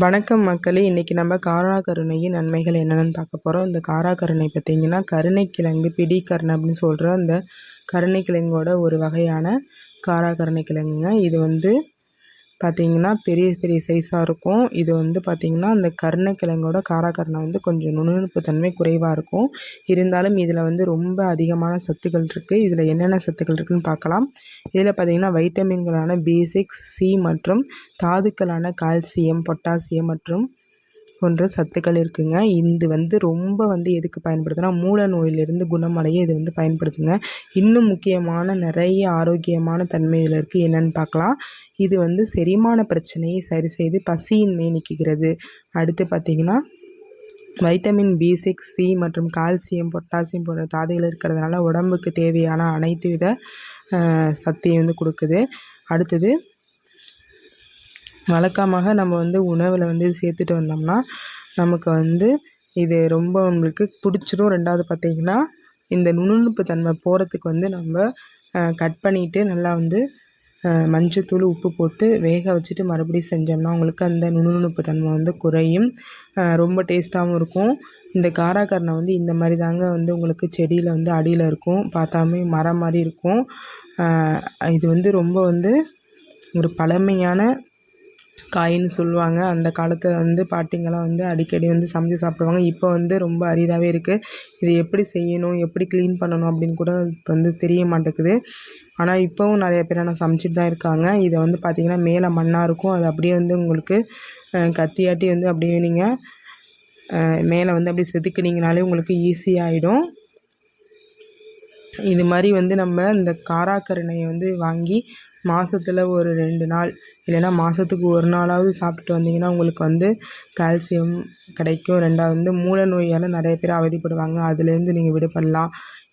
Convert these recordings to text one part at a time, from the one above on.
வணக்கம் மக்களே. இன்றைக்கி நம்ம காரா கருணையின் நன்மைகள் என்னென்னு பார்க்க போகிறோம் இந்த காரா கருணை பார்த்திங்கன்னா கருணைக்கிழங்கு பிடிக்கருணை அப்படின்னு சொல்கிற அந்த கருணைக்கிழங்கோட ஒரு வகையான காரா கருணைக்கிழங்குங்க இது வந்து பார்த்திங்கன்னா பெரிய பெரிய சைஸாக இருக்கும். இது வந்து பார்த்திங்கன்னா அந்த கருணக்கிழங்கோட காராக்கருணை வந்து கொஞ்சம் நுணுப்பு தன்மை குறைவாக இருக்கும். இருந்தாலும் இதில் வந்து ரொம்ப அதிகமான சத்துக்கள் இருக்குது இதில் என்னென்ன சத்துக்கள் இருக்குதுன்னு பார்க்கலாம். இதில் பார்த்திங்கன்னா வைட்டமின்களான பி சிக்ஸ் சி மற்றும் தாதுக்களான கால்சியம் பொட்டாசியம் மற்றும் போன்ற சத்துக்கள் இருக்குதுங்க இது வந்து ரொம்ப வந்து எதுக்கு பயன்படுதுன்னா மூல நோயிலிருந்து குணமடைய இது வந்து பயன்படுதுங்க இன்னும் முக்கியமான நிறைய ஆரோக்கியமான தன்மையில் இருக்குது என்னென்னு பார்க்கலாம். இது வந்து செரிமான பிரச்சனையை சரி செய்து பசியின்மை நீக்குகிறது. அடுத்து பார்த்திங்கன்னா வைட்டமின் பி சிக்ஸ் சி மற்றும் கால்சியம் பொட்டாசியம் போன்ற தாதுகள் இருக்கிறதுனால உடம்புக்கு தேவையான அனைத்து வித சக்தியை வந்து கொடுக்குது. அடுத்தது வழக்கமாக நம்ம வந்து உணவில் வந்து சேர்த்துட்டு வந்தோம்னா நமக்கு வந்து இது ரொம்ப நம்மளுக்கு பிடிச்சிரும். ரெண்டாவது பார்த்திங்கன்னா இந்த நுணுணுப்பு தன்மை போகிறதுக்கு வந்து நம்ம கட் பண்ணிவிட்டு நல்லா வந்து மஞ்சத்தூள் உப்பு போட்டு வேக வச்சுட்டு மறுபடியும் செஞ்சோம்னா உங்களுக்கு அந்த நுணுணுப்பு தன்மை வந்து குறையும். ரொம்ப டேஸ்ட்டாகவும் இருக்கும். இந்த காராக்கரணை வந்து இந்த மாதிரி தாங்க வந்து உங்களுக்கு செடியில் வந்து அடியில் இருக்கும். பார்த்தாமே மரம் மாதிரி இருக்கும். இது வந்து ரொம்ப வந்து ஒரு பழமையான காயின்னு சொல்லுவாங்க. அந்த காலத்தில் வந்து பாட்டிங்கெல்லாம் வந்து அடிக்கடி வந்து சமைச்சி சாப்பிடுவாங்க. இப்போ வந்து ரொம்ப அரிதாகவே இருக்குது இது எப்படி செய்யணும் எப்படி க்ளீன் பண்ணணும் அப்படின்னு கூட இப்போ வந்து தெரிய மாட்டேக்குது ஆனால் இப்போவும் நிறைய பேர் ஆனால் சமைச்சிட்டு தான் இருக்காங்க. இதை வந்து பார்த்திங்கன்னா மேலே மண்ணாக இருக்கும். அது அப்படியே வந்து உங்களுக்கு கத்தியாட்டி வந்து அப்படியே நீங்கள் மேலே வந்து அப்படியே செதுக்குனீங்கனாலே உங்களுக்கு ஈஸியாகிடும் இது மாதிரி வந்து நம்ம இந்த காராக்கருணையை வந்து வாங்கி மாதத்துல ஒரு ரெண்டு நாள் இல்லைன்னா மாதத்துக்கு ஒரு நாளாவது சாப்பிட்டுட்டு வந்தீங்கன்னா உங்களுக்கு வந்து கால்சியம் கிடைக்கும். ரெண்டாவது வந்து மூல நோயால் நிறைய பேர் அவதிப்படுவாங்க. அதுலேருந்து நீங்கள் விடுபடலாம்.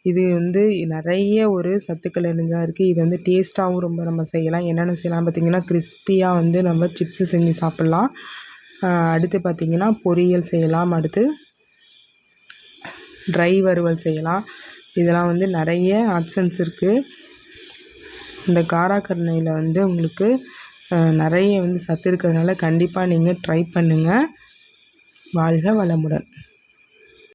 இது வந்து நிறைய ஒரு சத்துக்கள் இருந்தால் இருக்குது இது வந்து டேஸ்ட்டாகவும் ரொம்ப நம்ம செய்யலாம். என்னென்ன செய்யலாம் பார்த்திங்கன்னா கிறிஸ்பியாக வந்து நம்ம சிப்ஸு செஞ்சு சாப்பிட்லாம். அடுத்து பார்த்திங்கன்னா பொரியல் செய்யலாம். அடுத்து ட்ரை வறுவல் செய்யலாம். இதெல்லாம் வந்து நிறைய ஆப்ஷன்ஸ் இருக்குது இந்த காராக்கருணையில் வந்து உங்களுக்கு நிறைய வந்து சத்து இருக்கிறதுனால கண்டிப்பாக நீங்கள் ட்ரை பண்ணுங்கள் வாழ்க வளமுடன்.